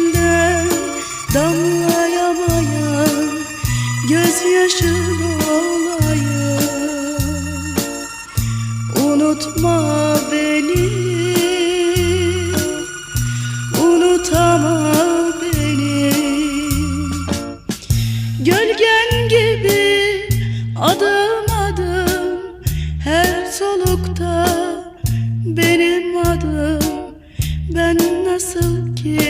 Gözünden damlayamayan Gözyaşın olayım Unutma beni Unutama beni. Gölgen gibi adım adım Her solukta benim adım. Ben nasıl ki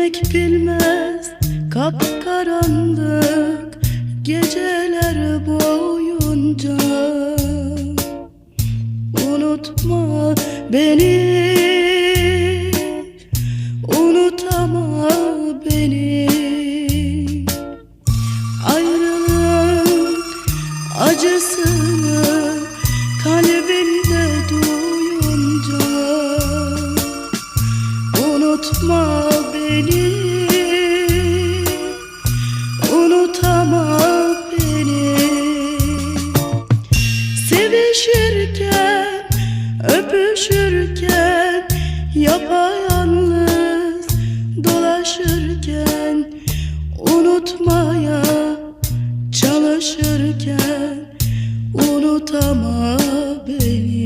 Bitmek bilmez kapkaranlık geceler boyunca. Unutma beni Unutama beni. Ayrılığın acısını Unutma beni. Unutama beni. Sevişirken Öpüşürken Yapayalnız Dolaşırken Unutmaya Çalışırken Unutama beni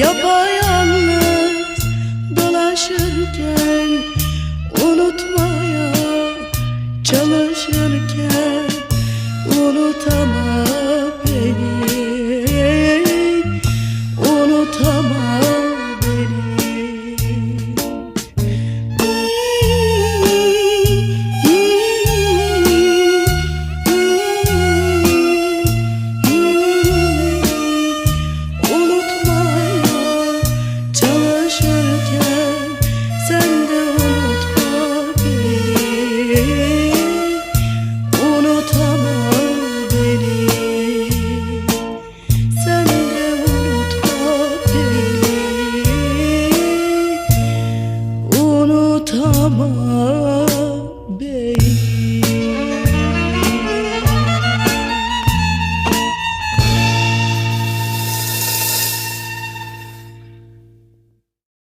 Yapayalnız dolaşırken Unutmaya çalışırken Unutama amor.